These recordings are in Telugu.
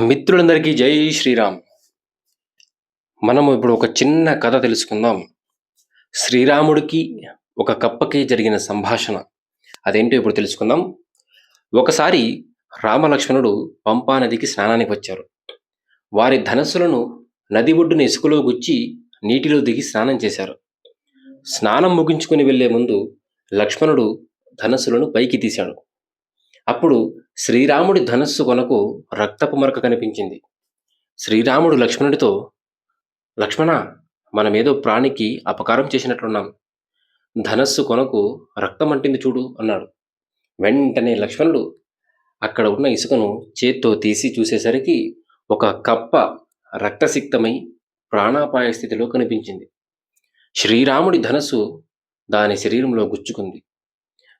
మిత్రులందరికీ జై శ్రీరామ్. మనము ఇప్పుడు ఒక చిన్న కథ తెలుసుకుందాం. శ్రీరాముడికి ఒక కప్పకి జరిగిన సంభాషణ. అదేంటో ఇప్పుడు తెలుసుకుందాం. ఒకసారి రామలక్ష్మణుడు పంపా నదికి స్నానానికి వచ్చారు. వారి ధనస్సులను నది ఒడ్డున ఇసుకలో గుచ్చి నీటిలో దిగి స్నానం చేశారు. స్నానం ముగించుకుని వెళ్ళే ముందు లక్ష్మణుడు ధనస్సులను పైకి తీశాడు. అప్పుడు శ్రీరాముడి ధనస్సు కొనకు రక్తపు మరక కనిపించింది. శ్రీరాముడు లక్ష్మణుడితో లక్ష్మణ మనమేదో ప్రాణికి అపకారం చేసినట్లున్నాం. ధనస్సు కొనకు రక్తం అంటింది చూడు అన్నాడు. వెంటనే లక్ష్మణుడు అక్కడ ఉన్న ఇసుకను చేత్తో తీసి చూసేసరికి ఒక కప్ప రక్తసిక్తమై ప్రాణాపాయ స్థితిలో కనిపించింది. శ్రీరాముడి ధనస్సు దాని శరీరంలో గుచ్చుకుంది.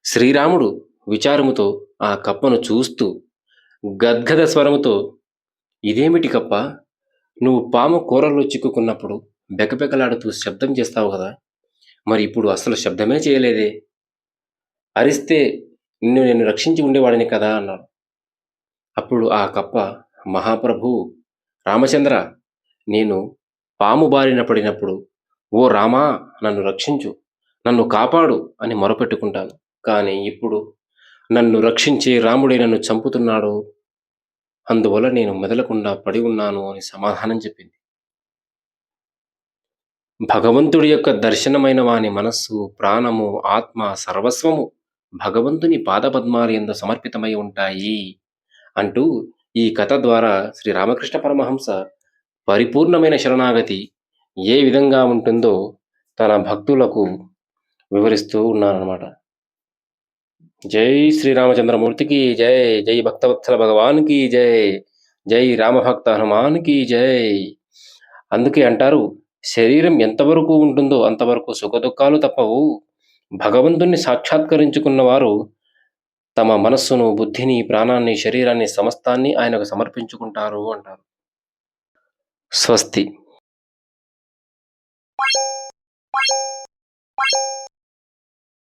శ్రీరాముడు విచారముతో ఆ కప్పను చూస్తూ గద్గద స్వరముతో ఇదేమిటి కప్ప? నువ్వు పాము కూరల్లో చిక్కుకున్నప్పుడు బెకబెకలాడుతూ శబ్దం చేస్తావు కదా? మరి ఇప్పుడు అసలు శబ్దమే చేయలేదే. అరిస్తే నిన్ను నేను రక్షించి ఉండేవాడిని కదా అన్నాడు. అప్పుడు ఆ కప్ప మహాప్రభు రామచంద్ర నేను పాము బారిన పడినప్పుడు ఓ రామా నన్ను రక్షించు నన్ను కాపాడు అని మొరపెట్టుకుంటాను. కానీ ఇప్పుడు నన్ను రక్షించే రాముడే నన్ను చంపుతున్నాడు. అందువల్ల నేను మెదలకుండా పడి ఉన్నాను అని సమాధానం చెప్పింది. భగవంతుడి యొక్క దర్శనమైన వాని మనస్సు ప్రాణము ఆత్మ సర్వస్వము భగవంతుని పాదపద్మాల ఎందు సమర్పితమై ఉంటాయి అంటూ ఈ కథ ద్వారా శ్రీ రామకృష్ణ పరమహంస పరిపూర్ణమైన శరణాగతి ఏ విధంగా ఉంటుందో తన భక్తులకు వివరిస్తూ ఉన్నారన్నమాట. జై శ్రీరామచంద్రమూర్తికి జై జై భక్తవత్సల భగవాన్కి జై జై రామభక్త హనుమాన్కి జై. అందుకే అంటారు శరీరం ఎంతవరకు ఉంటుందో అంతవరకు సుఖదుఖాలు తప్పవు. భగవంతుణ్ణి సాక్షాత్కరించుకున్న వారు తమ మనస్సును బుద్ధిని ప్రాణాన్ని శరీరాన్ని సమస్తాన్ని ఆయనకు సమర్పించుకుంటారు అంటారు. స్వస్తి.